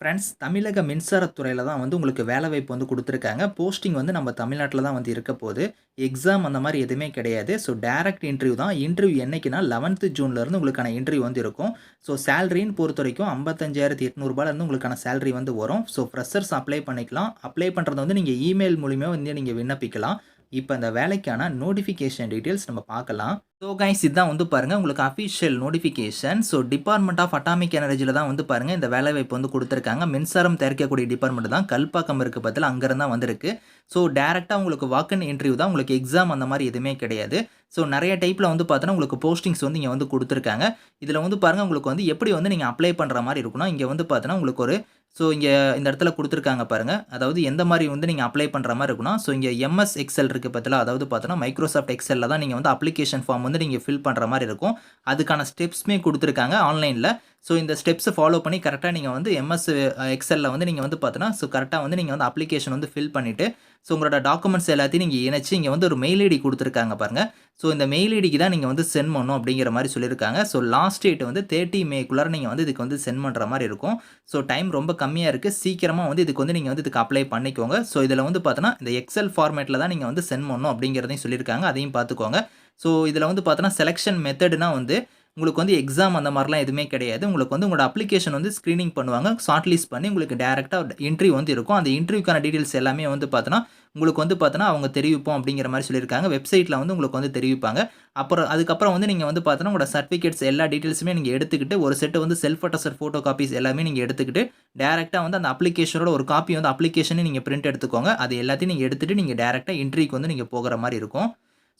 Friends தமிழக மின்சாரத்துறையில் தான் வந்து உங்களுக்கு வேலைவாய்ப்பு வந்து கொடுத்துருக்காங்க போஸ்டிங் வந்து நம்ம தமிழ்நாட்டில் தான் வந்து இருக்க போது. எக்ஸாம் அந்த மாதிரி எதுவுமே கிடையாது. ஸோ டேரக்ட் இன்டர்வியூ தான். இன்டர்வியூ என்றைக்குன்னா லெவன்த்து ஜூன்லேருந்து உங்களுக்கான இன்டர்வியூ வந்து இருக்கும். ஸோ சேலரின்னு பொறுத்தவரைக்கும் ரூ. 55,800 உங்களுக்கான சேலரி வந்து வரும். ஸோ ஃப்ரெஷர்ஸ் அப்ளை பண்ணிக்கலாம். அப்ளை பண்ணுறது வந்து நீங்கள் இமெயில் மூலிமா வந்து நீங்கள் விண்ணப்பிக்கலாம். இப்போ இந்த வேலைக்கான நோட்டிஃபிகேஷன் டீட்டெயில்ஸ் நம்ம பார்க்கலாம். ஸோ கைஸ் இதுதான் வந்து பாருங்கள் உங்களுக்கு official notification. So department of atomic எனர்ஜியில் தான் வந்து பாருங்க இந்த வேலைவாய்ப்பு வந்து கொடுத்துருக்காங்க மின்சாரம் தயாரிக்கக்கூடிய டிபார்ட்மெண்ட் தான். கல்பாக்கம் இருக்கு பதில் அங்கேருந்து தான் வந்திருக்கு. ஸோ டேரெக்டாக உங்களுக்கு வாக்கன் இன்டர்வியூ தான். உங்களுக்கு எக்ஸாம் அந்த மாதிரி எதுவுமே கிடையாது. ஸோ நிறைய டைப்பில் வந்து பார்த்தோன்னா, உங்களுக்கு போஸ்டிங்ஸ் வந்து இங்கே வந்து கொடுத்துருக்காங்க இதில் வந்து பாருங்கள் உங்களுக்கு வந்து எப்படி வந்து நீங்கள் அப்ளை பண்ணுற மாதிரி இருக்குன்னா இங்கே வந்து பார்த்தோன்னா, உங்களுக்கு ஒரு ஸோ இங்கே இந்த இடத்துல கொடுத்துருக்காங்க பாருங்கள் அதாவது எந்த மாதிரி வந்து நீங்கள் அப்ளை பண்ணுற மாதிரி இருக்கும்னா, ஸோ இங்கே எம்எஸ் எக்ஸல் இருக்குது பாத்தீங்களா, அதாவது பார்த்தோன்னா மைக்ரோசாஃப்ட் எக்ஸலில் தான் நீங்கள் வந்து அப்ளிகேஷன் ஃபார்ம் வந்து நீங்கள் ஃபில் பண்ணுற மாதிரி இருக்கும். அதுக்கான ஸ்டெப்ஸுமே கொடுத்துருக்காங்க ஆன்லைனில் ஸோ இந்த ஸ்டெப்ஸ் ஃபாலோ பண்ணி கரெக்டாக நீங்கள் வந்து எம்எஸ் எக்ஸலில் uh, வந்து நீங்கள் வந்து பார்த்தீங்கன்னா ஸோ கரெக்டாக வந்து நீங்கள் வந்து அப்ளிகேஷன் வந்து ஃபில் பண்ணிவிட்டு ஸோ உங்களோட டாக்குமெண்ட்ஸ் எல்லாத்தையும் நீங்கள் இணைச்சி இங்கே வந்து ஒரு மெயில் ஐடி கொடுத்துருக்காங்க பாருங்கள் ஸோ இந்த மெயில் ஐடிக்கு தான் நீங்கள் வந்து சென்ட் பண்ணணும் அப்படிங்கிற மாதிரி சொல்லியிருக்காங்க. ஸோ லாஸ்ட் டேட் வந்து 30 மேக்குள்ளார நீங்கள் வந்து இதுக்கு வந்து சென்ட் பண்ணுற மாதிரி இருக்கும். ஸோ டைம் ரொம்ப கம்மியாக இருக்குது சீக்கிரமாக வந்து இதுக்கு வந்து நீங்கள் வந்து இதுக்கு அப்ளை பண்ணிக்கோங்க. ஸோ இதில் வந்து பார்த்தோன்னா, இந்த எக்ஸல் ஃபார்மேட்டில் தான் நீங்கள் வந்து சென்ட் பண்ணணும் அப்படிங்கிறதையும் சொல்லியிருக்காங்க. அதையும் பார்த்துக்கோங்க. ஸோ இதில் வந்து பார்த்தோன்னா, செலக்ஷன் மெத்தட்னா வந்து உங்களுக்கு வந்து எக்ஸாம் அந்த மாதிரிலாம் எதுவுமே கிடையாது. உங்களுக்கு வந்து உங்களோட அப்ளிகேஷன் வந்து ஸ்க்ரீனிங் பண்ணுவாங்க. ஷார்ட் லிஸ்ட் பண்ணி உங்களுக்கு டேரெக்டாக இன்டர்வியூ வந்து இருக்கும். அந்த இன்டர்வியூக்கான டீட்டெயில்ஸ் எல்லாமே வந்து பார்த்தோன்னா, உங்களுக்கு வந்து பார்த்தோன்னா, அவங்க தெரிவிப்போம் அப்படிங்கிற மாதிரி சொல்லியிருக்காங்க. வெப்சைட்டில் வந்து உங்களுக்கு வந்து தெரிவிப்பாங்க. அப்புறம் அதுக்கப்புறம் வந்து நீங்கள் வந்து பார்த்தோன்னா, உங்களோட சர்டிஃபிகேட்ஸ் எல்லா டீட்டெயில்ஸுமே நீங்கள் எடுத்துக்கிட்டு, ஒரு செட்டு வந்து செல்ஃப் அட்டஸ்டர் ஃபோட்டோ காப்பீஸ் எல்லாமே நீங்கள் எடுத்துக்கிட்டு, டேரெக்டாக வந்து அந்த அப்ளிகேஷனோட ஒரு காப்பி வந்து அப்ளிகேஷனே நீங்கள் பிரிண்ட் எடுத்துக்கோங்க. அது எல்லாத்தையும் நீங்கள் எடுத்துட்டு, நீங்கள் டேரெக்டாக இன்டர்வியூக்கு வந்து நீங்கள் போகிற மாதிரி இருக்கும்.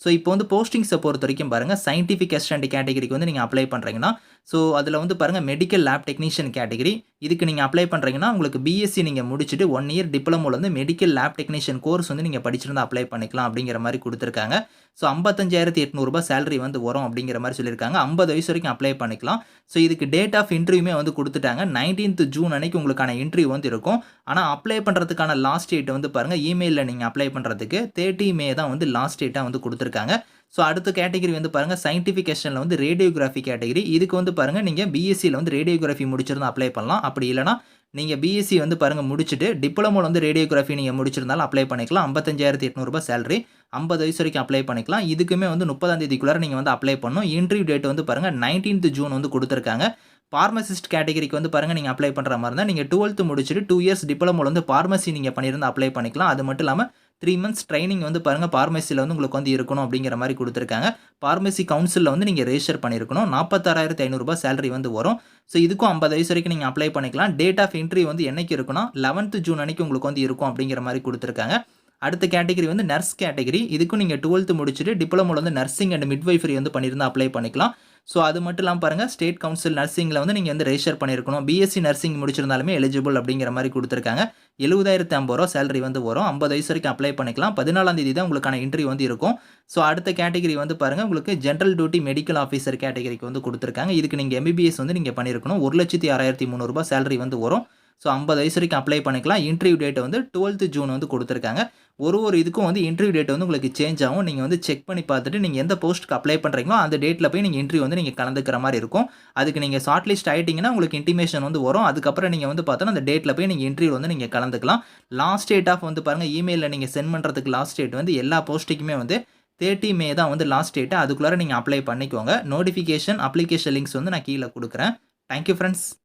ஸோ இப்போ வந்து போஸ்டிங்ஸை பொறுத்த வரைக்கும் பாருங்கள் சயின்டிஃபிக் அசிஸ்டன்ட் கேட்டகரிக்கு வந்து நீங்கள் அப்ளை பண்ணுறீங்கன்னா ஸோ அதில் வந்து பாருங்கள் மெடிக்கல் லேப் டெக்னீஷியன் கேட்டகரி. இதுக்கு நீங்கள் அப்ளை பண்ணுறீங்கன்னா உங்களுக்கு பிஎஸ்சி நீங்கள் முடிச்சுட்டு ஒன் இயர் டிப்ளமோல வந்து மெடிக்கல் லேப் டெக்னீஷியன் கோர்ஸ் வந்து நீங்கள் படிச்சிருந்தா அப்ளை பண்ணிக்கலாம் அப்படிங்கிற மாதிரி கொடுத்துருக்காங்க ஸோ ஐம்பத்தஞ்சாயிரத்தி எட்நூறுபா சேலரி வந்து வரும் அப்படிங்கிற மாதிரி சொல்லியிருக்காங்க. 50 வயசு வரைக்கும் அப்ளை பண்ணிக்கலாம். ஸோ இதுக்கு டேட் ஆஃப் இன்டர்வியூமே வந்து கொடுத்துட்டாங்க நைன்டீன்த் ஜூன் அன்னைக்கு உங்களுக்கான இன்டர்வியூ வந்து இருக்கும். ஆனால் அப்ளை பண்ணுறதுக்கான லாஸ்ட் டேட் வந்து பாருங்கள் இமெயிலில் நீங்கள் அப்ளை பண்ணுறதுக்கு தேர்ட்டி மே தான் வந்து லாஸ்ட் டேட்டாக வந்து கொடுத்துருக்காங்க ஸோ அடுத்த கேட்டகரி வந்து பாருங்கள் சயின்டிஃபிகேஷனில் வந்து ரேடியோகிராஃபி கேட்டகரி. இதுக்கு வந்து பாருங்கள் நீங்கள் பிஎஸ்சியில் வந்து ரேடியோகிராஃபி முடிச்சிருந்தால் அப்ளை பண்ணலாம். அப்படி இல்லைனா நீங்கள் பிஎஸ்சி வந்து பாருங்க முடிச்சுட்டு, டிப்ளமோவில் வந்து ரேடியோகிராஃபி நீங்கள் முடிச்சிருந்தாலும் அப்ளை பண்ணிக்கலாம். ஐம்பத்தஞ்சாயிரத்தி எட்நூறுபா சேலரி. 50 வயசு வரைக்கும் அப்ளை பண்ணிக்கலாம். இதுக்குமே வந்து 30ஆம் தேதிக்குள்ளார நீங்கள் வந்து அப்ளை பண்ணணும். இன்டர்வியூ டேட் வந்து பாருங்கள் நைன்டீன்த் ஜூன் வந்து கொடுத்துருக்காங்க ஃபார்மசிஸ்ட் கேட்டகரிக்கு வந்து பாருங்கள் நீங்கள் அப்ளை பண்ணுற மாதிரி இருந்தால் நீங்கள் டுவெல்த்து முடிச்சுட்டு டூ இயர்ஸ் டிப்ளமோவில் வந்து ஃபார்மசி நீங்கள் பண்ணியிருந்தா அப்ளை பண்ணிக்கலாம். அது மட்டும் இல்லாமல் த்ரீ மந்த்ஸ் ட்ரைனிங் வந்து பாருங்கள் ஃபார்மசியில் வந்து உங்களுக்கு வந்து இருக்கணும் அப்படிங்கிற மாதிரி கொடுத்துருக்காங்க பார்மசி கவுன்சிலில் வந்து நீங்கள் ரெஜிஸ்டர் பண்ணியிருக்கணும். ரூ. 46,500 சேலரி வந்து வரும். ஸோ இதுக்கும் 50 வயசு வரைக்கும் நீங்கள் அப்ளை பண்ணிக்கலாம். டேட் ஆஃப் என்ட்ரி வந்து என்னைக்கு இருக்குன்னா, 11த் ஜூன் அன்னைக்கு உங்களுக்கு வந்து இருக்கும் அப்படிங்கிற மாதிரி கொடுத்துருக்காங்க அடுத்த கேட்டகரி வந்து நர்ஸ் கேட்டகரி. இதுக்கும் நீங்கள் டுவெல்த்து முடிச்சுட்டு டிப்ளமோவில் வந்து நர்சிங் அண்ட் மிட்வைஃபரி வந்து பண்ணியிருந்தா அப்ளை பண்ணிக்கலாம். ஸோ அது மட்டும் இல்லாமல் பாருங்கள் ஸ்டேட் கவுன்சில் நர்சிங்கில் வந்து நீங்கள் வந்து ரெஜிஸ்டர் பண்ணியிருக்கணும். பிஎஸ்சி நர்சிங் முடிச்சிருந்தாலுமே எலிஜிபிள் அப்படிங்கிற மாரி குடுத்துருக்காங்க. ரூ. 70,050 சேலரி வந்து வரும். 50 வயசு வரைக்கும் அப்ளை பண்ணிக்கலாம். 14ஆம் தேதி தான் உங்களுக்கான இன்டர்வியூ வந்து இருக்கும். ஸோ அடுத்த கேட்டகரி வந்து பாருங்கள் உங்களுக்கு ஜென்ரல் டியூட்டி மெடிக்கல் ஆஃபீஸர் கேட்டகரிக்கு வந்து கொடுத்துருக்காங்க இதுக்கு நீங்கள் எம்பிபிஎஸ் வந்து நீங்கள் பண்ணியிருக்கணும். ஒரு லட்சத்தி ஆறாயிரத்தி 1,06,300 சேலரி வந்து வரும். ஸோ 50 வயசு வரைக்கும் அப்ளை பண்ணிக்கலாம். இன்டர்வியூ டேட் வந்து 12த் ஜூன் வந்து கொடுத்துருக்காங்க ஒரு ஒரு இதுக்கும் வந்து இன்டர்வியூ டேட் வந்து உங்களுக்கு சேஞ்ச் ஆகும். நீங்கள் வந்து செக் பண்ணி பார்த்துட்டு, நீங்கள் எந்த போஸ்ட்டுக்கு அப்ளை பண்ணுறீங்களோ அந்த டேட்டில் போய் நீங்கள் இன்டர்வியூ வந்து நீங்கள் கலந்துக்கிற மாதிரி இருக்கும். அதுக்கு நீங்கள் ஷார்ட் லிஸ்ட் ஆகிட்டிங்கன்னா உங்களுக்கு இன்டிமேஷன் வந்து வரும். அதுக்கப்புறம் நீங்கள் வந்து பார்த்தோன்னா, அந்த டேட்டில் போய் நீங்கள் இன்டர்வியூ வந்து நீங்கள் கலந்துக்கலாம். லாஸ்ட் டேட் ஆஃப் வந்து பாருங்கள் இமெயிலில் நீங்கள் சென்ட் பண்ணுறதுக்கு லாஸ்ட் டேட் வந்து எல்லா போஸ்ட்டுக்குமே வந்து 30 மே தான் வந்து லாஸ்ட் டேட்டு அதுக்குள்ளார நீங்கள் அப்ளை பண்ணிக்கோங்க. நோட்டிஃபிகேஷன், அப்ளிகேஷன் லிங்க்ஸ் வந்து நான் கீழே கொடுக்குறேன் தேங்க் யூ